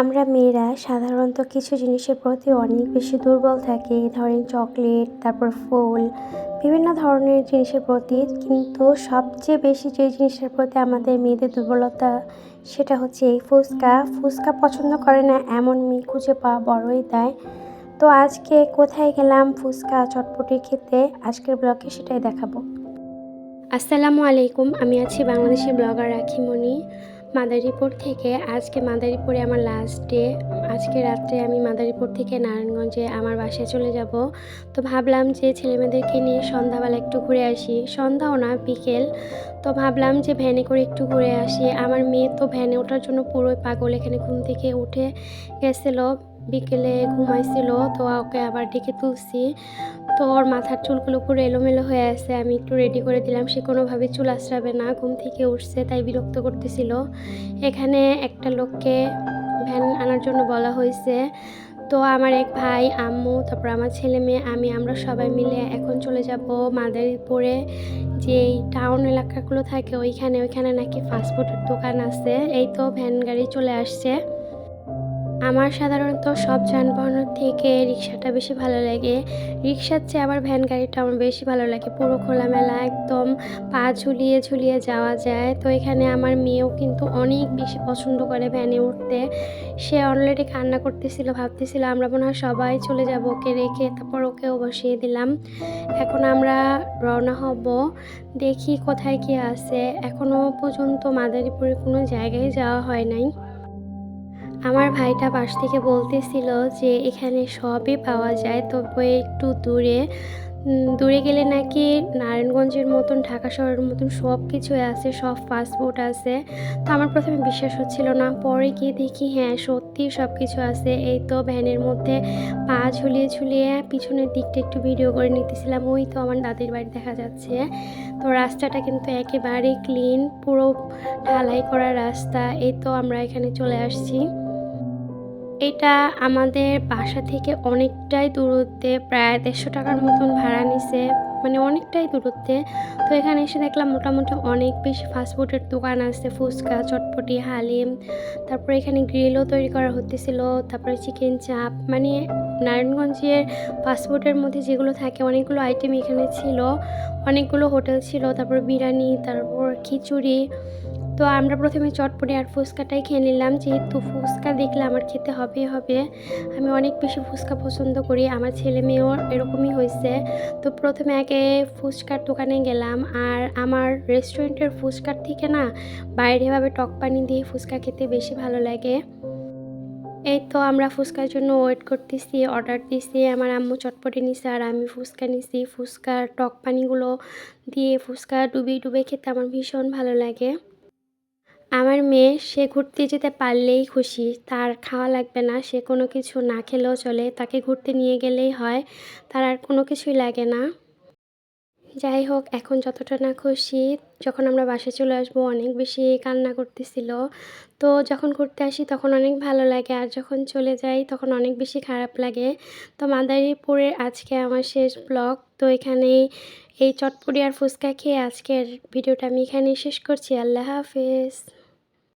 আমরা মেয়েরা সাধারণত কিছু জিনিসের প্রতি অনেক বেশি দুর্বল থাকি, ধরেন চকলেট, তারপর ফুল, বিভিন্ন ধরনের জিনিসের প্রতি। কিন্তু সবচেয়ে বেশি যে জিনিসের প্রতি আমাদের মেয়েদের দুর্বলতা, সেটা হচ্ছে এই ফুচকা। ফুচকা পছন্দ করে না, এমন মেয়ে খুঁজে পাওয়া বড়ই দেয় তো আজকে কোথায় গেলাম ফুচকা চটপটি খেতে? আজকের ব্লগে সেটাই দেখাবো। আসসালামু আলাইকুম, আমি আছি বাংলাদেশের ব্লগার রাখিমণি। মাদারীপুর থেকে, আজকে মাদারীপুরে আমার লাস্ট ডে আজকে রাত্রে আমি মাদারীপুর থেকে নারায়ণগঞ্জে আমার বাসায় চলে যাব। তো ভাবলাম যে ছেলেমেয়েদেরকে নিয়ে সন্ধ্যাবেলা একটু ঘুরে আসি। সন্ধ্যাও না, বিকেল। তো ভাবলাম যে ভ্যানে করে একটু ঘুরে আসি। আমার মেয়ে তো ভ্যানে ওঠার জন্য পুরোই পাগল, এখানে ঘুম থেকে উঠে গেছিল। বিকেলে ঘুমাইছিল, তো ওকে আবার ডেকে তুলছি। তো ওর মাথার চুলগুলো পুরো এলোমেলো হয়ে আছে, আমি একটু রেডি করে দিলাম। সে কোনোভাবে চুল আশ্রাবে না, ঘুম থেকে উঠছে, তাই বিরক্ত করতেছিল। এখানে একটা লোককে ভ্যান আনার জন্য বলা হয়েছে। তো আমার এক ভাই, আম্মু, তারপর আমার ছেলে মেয়ে, আমি, আমরা সবাই মিলে এখন চলে যাব মাদারীপুরে। যে টাউন এলাকাগুলো থাকে, ওইখানে ওইখানে নাকি ফাস্টফুডের দোকান আছে। এই তো ভ্যান গাড়ি চলে আসছে। আমার সাধারণত সব যানবাহনের থেকে রিক্সাটা বেশি ভালো লাগে। রিক্সার চেয়ে আবার ভ্যান গাড়িটা আমার বেশি ভালো লাগে। পুরো খোলামেলা, একদম পা ঝুলিয়ে ঝুলিয়ে যাওয়া যায়। তো এখানে আমার মেয়েও কিন্তু অনেক বেশি পছন্দ করে ভ্যানে উঠতে। সে অলরেডি কান্না করতেছিল, ভাবতেছিল আমরা মনে হয় সবাই চলে যাব ওকে রেখে। তারপর ওকেও বসিয়ে দিলাম। এখন আমরা রওনা হব। দেখি কোথায় কি আছে। এখনও পর্যন্ত মাদারীপুরের কোনো জায়গায় যাওয়া হয় নাই। আমার ভাইটা পাশ থেকে বলতেছিল যে এখানে সবই পাওয়া যায়, তবে একটু দূরে। দূরে গেলে নাকি নারায়ণগঞ্জের মতন, ঢাকা শহরের মতন সব কিছু আছে, সব ফাস্টফুড আছে। তো আমার প্রথমে বিশ্বাস হচ্ছিল না, পরে গিয়ে দেখি হ্যাঁ সত্যি সব কিছু আছে। এই তো ভ্যানের মধ্যে পা ঝুলিয়ে ঝুলিয়ে পিছনের দিকটা একটু ভিডিও করে নিতেছিলাম, ওই তো আমার দাদির বাড়ি দেখা যাচ্ছে। তো রাস্তাটা কিন্তু একেবারে ক্লিন পুরো ঢালাই করা রাস্তা, এই তো আমরা এখানে চলে আসছি। এটা আমাদের বাসা থেকে অনেকটাই দূরত্বে, প্রায় দেড়শো টাকার মতন ভাড়া নিছে মানে অনেকটাই দূরত্বে। তো এখানে এসে দেখলাম মোটামুটি অনেক বেশি ফাস্টফুডের দোকান আছে, ফুচকা, চটপটি, হালিম। তারপরে এখানে গ্রিলও তৈরি করা হতেছিল, তারপরে চিকেন চাপ মানে নারায়ণগঞ্জের ফাস্টফুডের মধ্যে যেগুলো থাকে, অনেকগুলো আইটেম এখানে ছিল। অনেকগুলো হোটেল ছিল, তারপর বিরিয়ানি, তারপর খিচুড়ি। তো আমরা প্রথমে চটপটি আর ফুচকাটাই খেয়ে নিলাম। যেহেতু ফুচকা দেখলে আমার খেতে হবে হবে। আমি অনেক বেশি ফুচকা পছন্দ করি। আমার ছেলে মেয়েও এরকমই হয়েছে। তো প্রথমে আগে ফুচকার দোকানে গেলাম। আর আমার রেস্টুরেন্টের ফুচকার থেকে না বাইরেভাবে টক পানি দিয়ে ফুচকা খেতে বেশি ভালো লাগে। এই তো আমরা ফুচকার জন্য ওয়েট করতেছি অর্ডার দিছি, আমার আম্মু চটপটি নিছে আর আমি ফুচকা নিছি। ফুচকার টক পানিগুলো দিয়ে ফুচকা ডুবে ডুবে খেতে আমার ভীষণ ভালো লাগে। আমার মেয়ে, সে ঘুরতে যেতে পারলেই খুশি, তার খাওয়া লাগবে না, সে কোনো কিছু না খেলেও চলে, তাকে ঘুরতে নিয়ে গেলেই হয়, তার আর কোনো কিছুই লাগে না। যাই হোক, এখন যতটা না খুশি, যখন আমরা বাসে চলে আসব, অনেক বেশি কান্না করতেছিল। তো যখন ঘুরতে আসি, তখন অনেক ভালো লাগে। আর যখন চলে যাই, তখন অনেক বেশি খারাপ লাগে। তো মাদারীপুরের আজকে আমার শেষ ব্লগ। তো এখানে এই চটপটি আর ফুচকা খেয়ে আজকের ভিডিওটা আমি এখানেই শেষ করছি। আল্লাহ হাফেজ।